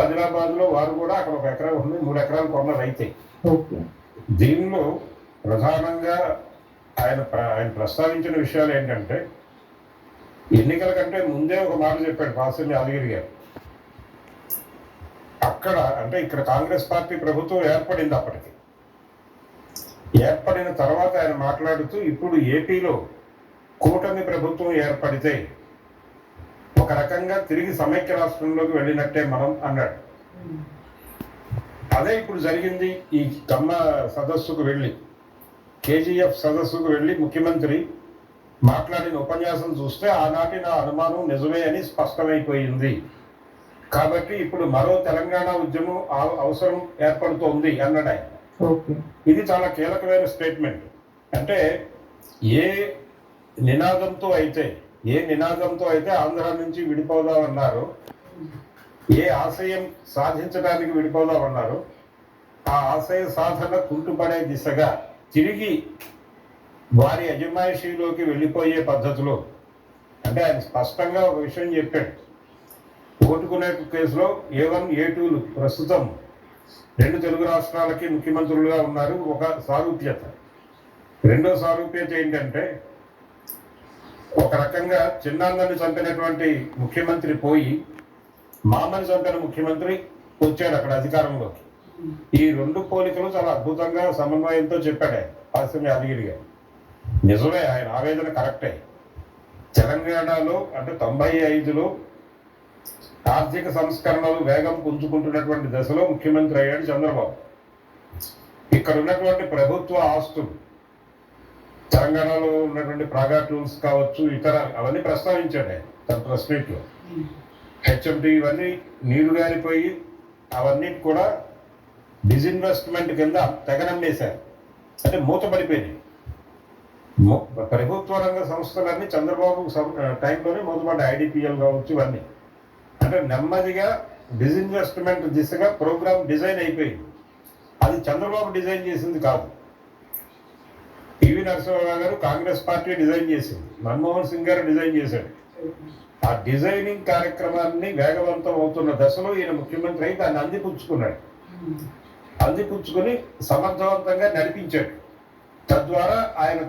ఆదిలాబాద్లో వారు కూడా అక్కడ ఒక ఎకరా ఉంది మూడు ఎకరాలు కొన్న రైతే. దీనిలో ప్రధానంగా ఆయన ఆయన ప్రస్తావించిన విషయాలు ఏంటంటే ఎన్నికల కంటే ముందే ఒక మాట చెప్పాడు పాసిని యాదగిరి గారు. అక్కడ అంటే ఇక్కడ కాంగ్రెస్ పార్టీ ప్రభుత్వం ఏర్పడింది అప్పటికి. ఏర్పడిన తర్వాత ఆయన మాట్లాడుతూ ఇప్పుడు ఏపీలో కూటమి ప్రభుత్వం ఏర్పడితే ఒక రకంగా తిరిగి సమైక్య రాష్ట్రంలోకి వెళ్ళినట్టే మనం అన్నాడు. అదే ఇప్పుడు జరిగింది ఈ కమ్మ సదస్సుకు వెళ్ళి కేజీఎఫ్ సదస్సుకు వెళ్ళి ముఖ్యమంత్రి మాట్లాడిన ఉపన్యాసం చూస్తే ఆనాటి నా అనుమానం నిజమే అని స్పష్టమైపోయింది. కాబట్టి ఇప్పుడు మరో తెలంగాణ ఉద్యమం అవ- అవసరం ఏర్పడుతోంది అన్నాడు ఆయన. ఇది చాలా కీలకమైన స్టేట్మెంట్. అంటే ఏ నినాదంతో అయితే ఏ నినాదంతో అయితే ఆంధ్ర నుంచి విడిపోదామన్నారు ఏ ఆశయం సాధించడానికి విడిపోదామన్నారు ఆ ఆశయ సాధన కుంటుపడే దిశగా తిరిగి వారి అజమాయిషీలోకి వెళ్ళిపోయే పద్ధతిలో అంటే ఆయన స్పష్టంగా ఒక విషయం చెప్పాడు. ఓటుకునే కేసులో ఏ వన్ ఏ టూలు ప్రస్తుతం రెండు తెలుగు రాష్ట్రాలకి ముఖ్యమంత్రులుగా ఉన్నారు ఒక సారూప్యత. రెండో సారూప్యత ఏంటంటే ఒక రకంగా చిన్నాన్నని చంపినటువంటి ముఖ్యమంత్రి పోయి మామని చంపిన ముఖ్యమంత్రి వచ్చాడు అక్కడ అధికారంలోకి. ఈ రెండు పోలికలు చాలా అద్భుతంగా సమన్వయంతో చెప్పాడు పరిశ్రమ పాశ్యం యాదగిరి గారు. నిజమే ఆయన ఆవేదన కరెక్టే. తెలంగాణలో అంటే తొంభై ఐదులో ఆర్థిక సంస్కరణలు వేగం పుంజుకుంటున్నటువంటి దశలో ముఖ్యమంత్రి అయ్యాడు చంద్రబాబు. ఇక్కడ ఉన్నటువంటి ప్రభుత్వ ఆస్తులు తెలంగాణలో ఉన్నటువంటి ప్రాగా టూల్స్ కావచ్చు ఇతర అవన్నీ ప్రస్తావించండి తన ప్రెస్ మీట్లో హెచ్ఎండి ఇవన్నీ నీరు గారిపోయి అవన్నీ కూడా డిజిన్వెస్ట్మెంట్ కింద తెగనమ్మేశారు. అంటే మూతపడిపోయినాయి. ప్రభుత్వ రంగ సంస్థలన్నీ చంద్రబాబు టైంలోనే మూతపడ్డాయి. ఐడిపిఎల్ కావచ్చు ఇవన్నీ. అంటే నెమ్మదిగా డిజిన్వెస్ట్మెంట్ దిశగా ప్రోగ్రామ్ డిజైన్ అయిపోయింది. అది చంద్రబాబు డిజైన్ చేసింది కాదు. పివి నరసింహరావు గారు కాంగ్రెస్ పార్టీ డిజైన్ చేసింది మన్మోహన్ సింగ్ గారు డిజైన్ చేశాడు ఆ డిజైనింగ్ కార్యక్రమాన్ని వేగవంతం అవుతున్న దశలో ఈయన ముఖ్యమంత్రి అయి దాన్ని అందిపుచ్చుకున్నాడు. అందిపుచ్చుకుని సమర్థవంతంగా నడిపించాడు. తద్వారా ఆయన